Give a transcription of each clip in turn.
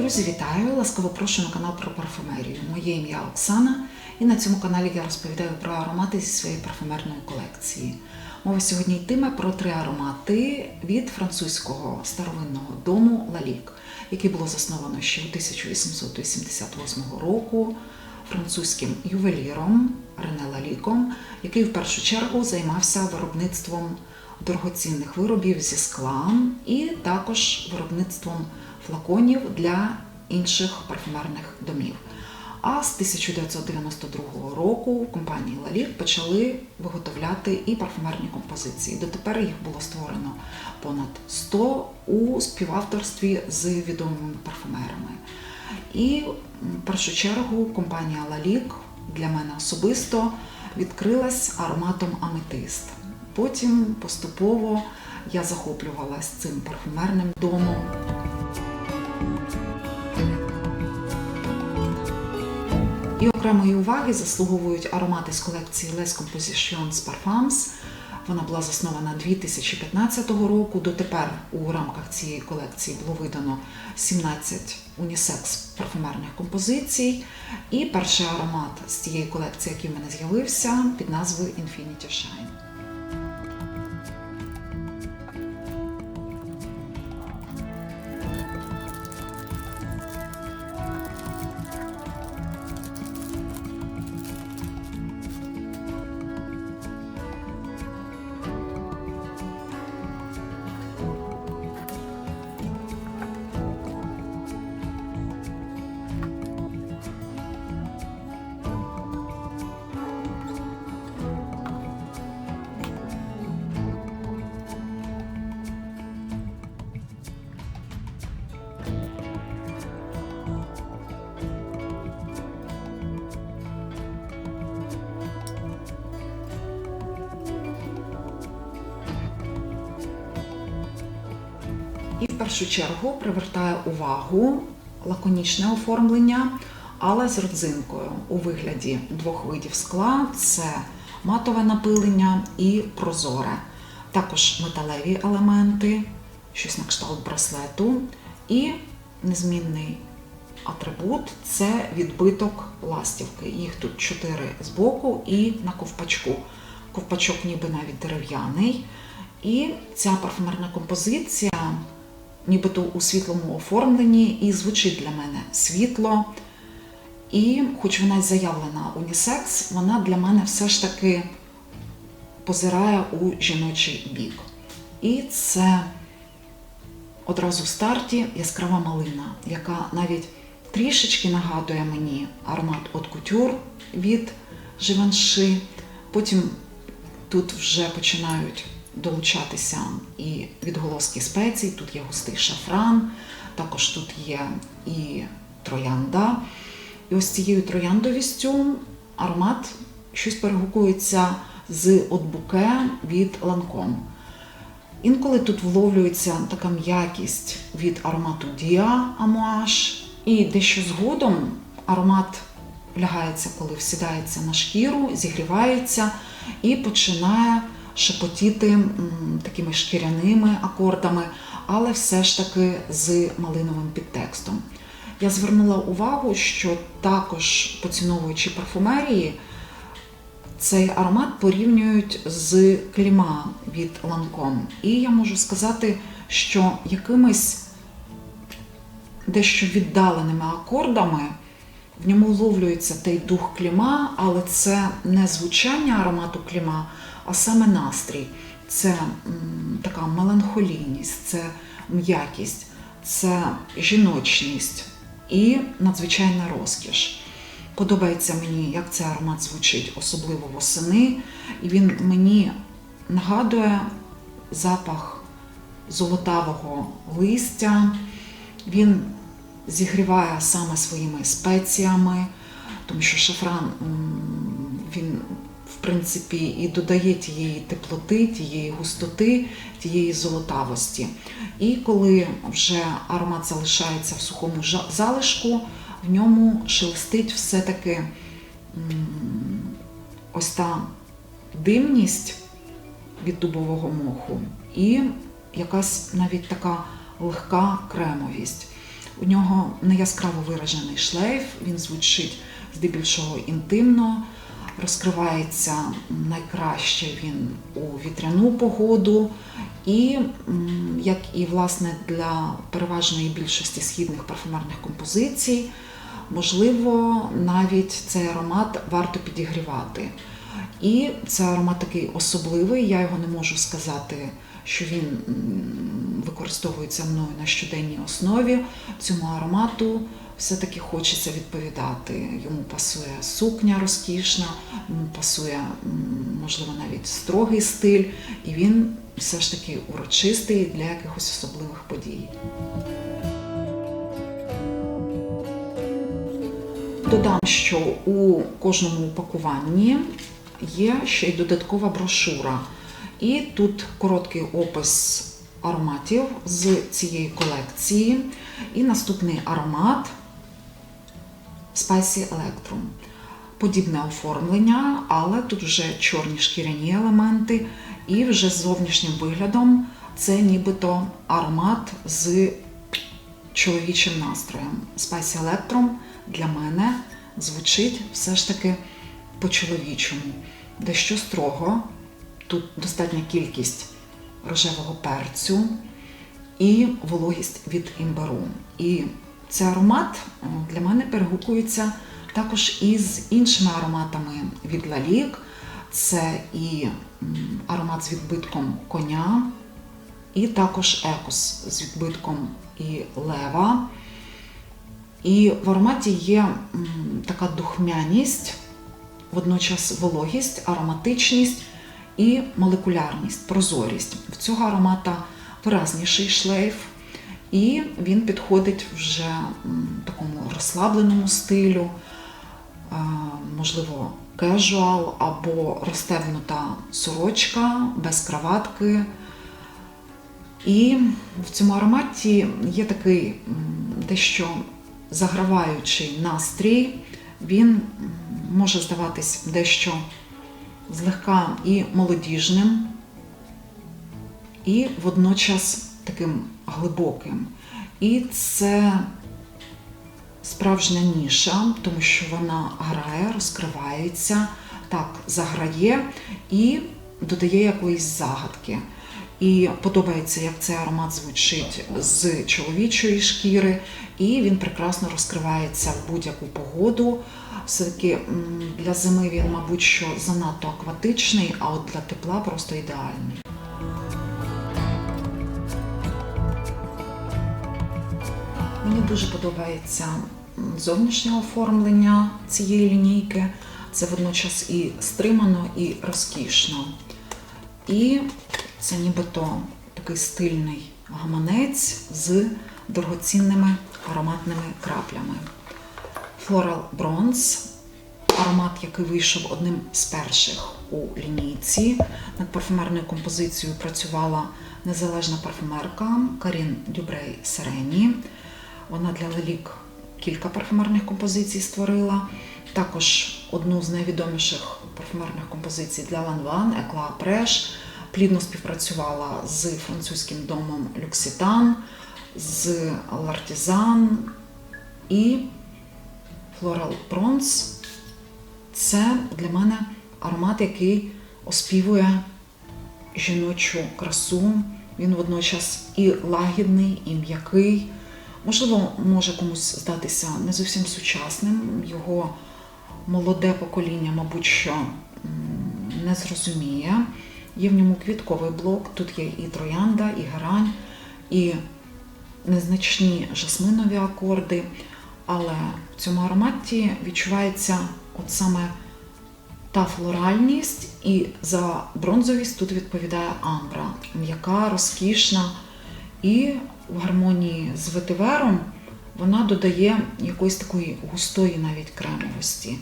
Друзі, вітаю! Ласкаво прошу на канал про парфумерію. Моє ім'я Оксана, і на цьому каналі я розповідаю про аромати зі своєї парфумерної колекції. Мова сьогодні йтиме про три аромати від французького старовинного дому Лалік, який було засновано ще у 1888 року французьким ювеліром Рене Лаліком, який в першу чергу займався виробництвом дорогоцінних виробів зі скла і також виробництвом флаконів для інших парфюмерних домів. А з 1992 року в компанії Лалік почали виготовляти і парфюмерні композиції. Дотепер їх було створено понад 100 у співавторстві з відомими парфюмерами. І в першу чергу компанія Лалік для мене особисто відкрилась ароматом Аметист. Потім поступово я захоплювалась цим парфюмерним домом. І окремої уваги заслуговують аромати з колекції Les Compositions Parfums. Вона була заснована 2015 року. Дотепер у рамках цієї колекції було видано 17 унісекс парфумерних композицій. І перший аромат з цієї колекції, який в мене з'явився, під назвою Infinity Shine. І в першу чергу привертає увагу лаконічне оформлення, але з родзинкою у вигляді двох видів скла: це матове напилення і прозоре. Також металеві елементи, щось на кшталт браслету, і незмінний атрибут це відбиток ластівки. Їх тут чотири збоку і на ковпачку. Ковпачок ніби навіть дерев'яний. І ця парфумерна композиція нібито у світлому оформленні, і звучить для мене світло. І, хоч вона й заявлена унісекс, вона для мене все ж таки позирає у жіночий бік. І це одразу в старті яскрава малина, яка навіть трішечки нагадує мені аромат от кутюр від Живанши. Потім тут вже починають долучатися і відголоски спецій. Тут є густий шафран, також тут є і троянда. І ось цією трояндовістю аромат щось перегукується з отбуке від Ланком. Інколи тут вловлюється така м'якість від аромату Діа Амуаш, і дещо згодом аромат лягається, коли всідається на шкіру, зігрівається і починає шепотіти такими шкіряними акордами, але все ж таки з малиновим підтекстом. Я звернула увагу, що також поціновуючи парфумерії, цей аромат порівнюють з кліма від Ланком. І я можу сказати, що якимись дещо віддаленими акордами в ньому вловлюється той дух кліма, але це не звучання аромату кліма, а саме настрій. Це така меланхолійність, це м'якість, це жіночність і надзвичайна розкіш. Подобається мені, як цей аромат звучить, особливо восени. І він мені нагадує запах золотавого листя. Він зігріває саме своїми спеціями, тому що шафран він, принципі, і додає тієї теплоти, тієї густоти, тієї золотавості. І коли вже аромат залишається в сухому залишку, в ньому шелестить все-таки ось та димність від дубового моху і якась навіть така легка кремовість. У нього не яскраво виражений шлейф, він звучить здебільшого інтимно, розкривається найкраще він у вітряну погоду. І як і власне для переважної більшості східних парфумерних композицій, можливо, навіть цей аромат варто підігрівати. І це аромат такий особливий, я його не можу сказати, що він використовується мною на щоденній основі. Цьому аромату все-таки хочеться відповідати. Йому пасує сукня розкішна, йому пасує, можливо, навіть строгий стиль, і він все ж таки урочистий для якихось особливих подій. Додам, що у кожному упакуванні є ще й додаткова брошура. І тут короткий опис ароматів з цієї колекції. І наступний аромат Spicy Electrum. Подібне оформлення, але тут вже чорні шкіряні елементи, і вже з зовнішнім виглядом це нібито аромат з чоловічим настроєм. Spicy Electrum для мене звучить все ж таки по-чоловічому. Дещо строго, тут достатня кількість рожевого перцю і вологість від імбиру. І цей аромат для мене перегукується також із іншими ароматами від Лалік. Це і аромат з відбитком коня, і також екос з відбитком і лева. І в ароматі є така духмяність, водночас вологість, ароматичність і молекулярність, прозорість. В цього аромата виразніший шлейф, і він підходить вже такому розслабленому стилю, можливо, кежуал або розтебнута сорочка без краватки. І в цьому ароматі є такий дещо заграваючий настрій. Він може здаватись дещо злегка і молодіжним, і водночас таким глибоким. І це справжня ніша, тому що вона грає, розкривається, так, заграє і додає якоїсь загадки. І подобається, як цей аромат звучить з чоловічої шкіри, і він прекрасно розкривається в будь-яку погоду. Все-таки для зими він, мабуть, що занадто акватичний, а от для тепла просто ідеальний. Мені дуже подобається зовнішнє оформлення цієї лінійки. Це водночас і стримано, і розкішно. І це нібито такий стильний гаманець з дорогоцінними ароматними краплями. Floral Bronze аромат, який вийшов одним з перших у лінійці. Над парфумерною композицією працювала незалежна парфумерка Карін Дюбрей Серені. Вона для Лелік кілька парфумерних композицій створила. Також одну з найвідоміших парфумерних композицій для Ланван Екла Преш. Плідно співпрацювала з французьким домом Люкситан, з Лартізан і Floral Bronze це для мене аромат, який оспівує жіночу красу. Він водночас і лагідний, і м'який. Можливо, може комусь здатися не зовсім сучасним. Його молоде покоління, мабуть, що не зрозуміє. Є в ньому квітковий блок, тут є і троянда, і герань, і незначні жасминові акорди. Але в цьому ароматі відчувається от саме та флоральність, і за бронзовість тут відповідає амбра, м'яка, розкішна. І в гармонії з ветивером вона додає якоїсь такої густої навіть кремовості.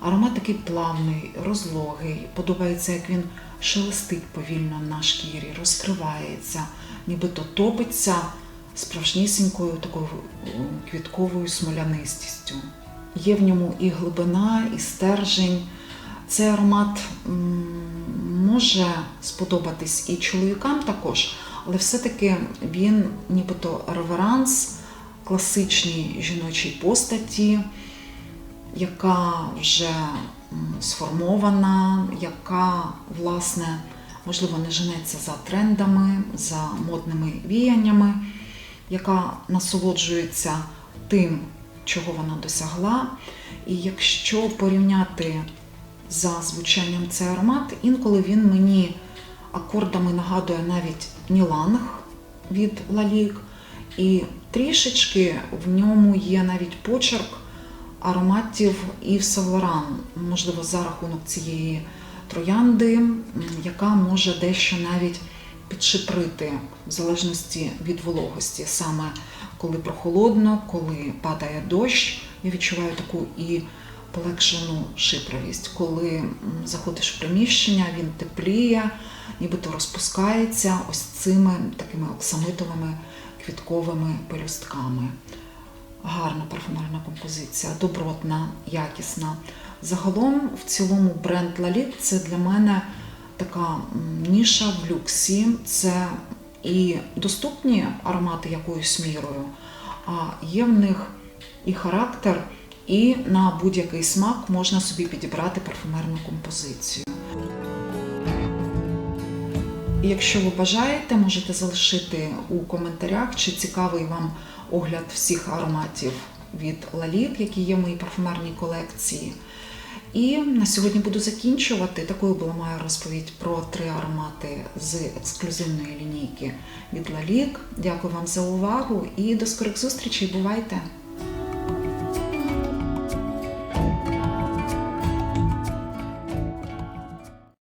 Аромат такий плавний, розлогий. Подобається, як він шелестить повільно на шкірі, розкривається, нібито топиться справжнісінькою такою квітковою смолянистістю. Є в ньому і глибина, і стержень. Цей аромат може сподобатись і чоловікам також, але все-таки він нібито реверанс класичній жіночій постаті, яка вже сформована, яка, власне, можливо, не женеться за трендами, за модними віяннями, яка насолоджується тим, чого вона досягла. І якщо порівняти за звучанням цей аромат, інколи він мені акордами нагадує навіть Ніланг від Лалік, і трішечки в ньому є навіть почерк ароматів Ів Сен-Лоран, можливо, за рахунок цієї троянди, яка може дещо навіть підшиприти в залежності від вологості, саме коли прохолодно, коли падає дощ, я відчуваю таку і полегшену шипровість. Коли заходиш в приміщення, він тепліє, нібито розпускається ось цими такими оксамитовими квітковими пелюстками. Гарна парфумерна композиція, добротна, якісна. Загалом, в цілому, бренд Лалік це для мене така ніша в люксі. Це і доступні аромати якоюсь мірою, а є в них і характер, і на будь-який смак можна собі підібрати парфумерну композицію. Якщо ви бажаєте, можете залишити у коментарях, чи цікавий вам огляд всіх ароматів від Лалік, які є в моїй парфумерній колекції. І на сьогодні буду закінчувати. Такою була моя розповідь про три аромати з ексклюзивної лінійки від Лалік. Дякую вам за увагу і до скорих зустрічей. Бувайте!